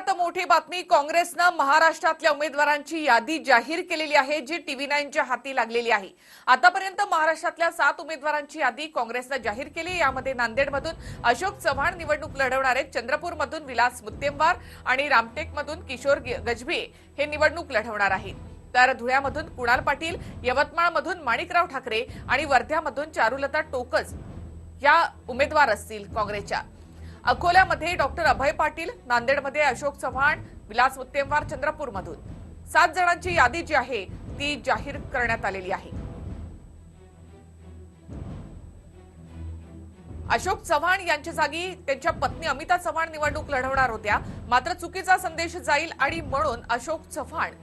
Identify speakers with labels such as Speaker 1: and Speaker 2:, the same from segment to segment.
Speaker 1: सगळ्यात मोठी बातमी काँग्रेसनं महाराष्ट्रातल्या उमेदवारांची यादी जाहीर केलेली आहे जी टीव्ही नाईनच्या हाती लागलेली आहे. आतापर्यंत महाराष्ट्रातल्या सात उमेदवारांची यादी काँग्रेसनं जाहीर केली. यामध्ये नांदेडमधून अशोक चव्हाण निवडणूक लढवणार आहेत चंद्रपूरमधून विलास मुत्तेमवार आणि रामटेकमधून किशोर गजबे गजभिये हे निवडणूक लढवणार आहेत. तर धुळ्यामधून कुणाल पाटील यवतमाळमधून माणिकराव ठाकरे आणि वर्ध्यामधून चारुलता टोकस या उमेदवार असतील काँग्रेसच्या. अकोल्यामध्ये डॉक्टर अभय पाटील नांदेडमध्ये अशोक चव्हाण विलास मुत्तेमवार चंद्रपूरमधून सात जणांची यादी जी आहे ती जाहीर करण्यात आलेली आहे. अशोक चव्हाण यांच्या जागी त्यांच्या पत्नी अमिता चव्हाण निवडणूक लढवणार होत्या. मात्र चुकीचा संदेश जाईल आणि म्हणून अशोक चव्हाण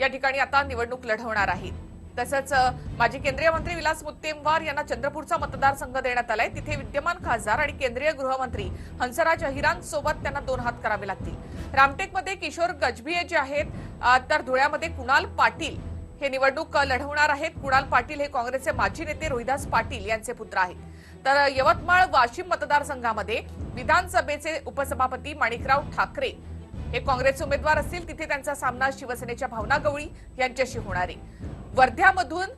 Speaker 1: या ठिकाणी आता निवडणूक लढवणार आहेत. तसंच माजी केंद्रीय मंत्री विलास मुत्तेमवार यांना चंद्रपूरचा मतदारसंघ देण्यात आलाय. तिथे विद्यमान खासदार आणि केंद्रीय गृहमंत्री हंसराज अहिरांसोबत त्यांना दोन हात करावे लागतील. रामटेकमध्ये किशोर गजभिये जे आहेत तर धुळ्यामध्ये कुणाल पाटील हे निवडणूक लढवणार आहेत. कुणाल पाटील हे काँग्रेसचे माजी नेते रोहिदास पाटील यांचे पुत्र आहेत. तर यवतमाळ वाशिम मतदारसंघामध्ये विधानसभेचे उपसभापती माणिकराव ठाकरे हे काँग्रेसचे उमेदवार असतील. तिथे त्यांचा सामना शिवसेनेच्या भावना गवळी यांच्याशी होणार आहे. वर्ध्यामधून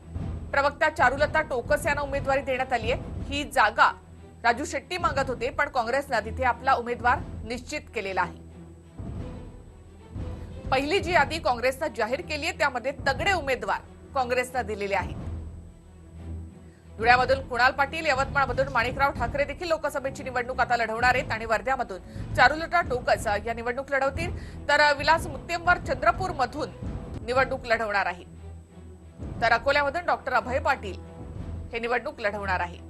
Speaker 1: प्रवक्ता चारुलता टोकस यांना उमेदवारी देण्यात आली आहे ही जागा राजू शेट्टी मागत होते पण काँग्रेसनं तिथे आपला उमेदवार निश्चित केलेला आहे. पहिली जी यादी काँग्रेसनं जाहीर केली आहे त्यामध्ये तगडे उमेदवार काँग्रेसनं दिलेले आहेत. धुळ्यामधून कुणाल पाटील यवतमाळमधून माणिकराव ठाकरे देखील लोकसभेची निवडणूक आता लढवणार आहेत आणि वर्ध्यामधून चारुलता टोकस या निवडणूक लढवतील. तर विलास मुत्तेमवार चंद्रपूरमधून निवडणूक लढवणार आहेत तर अकोल्यामधून डॉक्टर अभय पाटील हे निवडणूक लढवणार आहेत.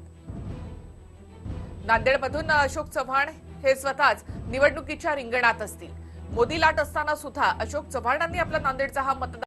Speaker 1: नांदेडमधून अशोक चव्हाण हे स्वतःच निवडणुकीच्या रिंगणात असतील. मोदी लाट असताना सुद्धा अशोक चव्हाणांनी आपला नांदेडचा हा मतदार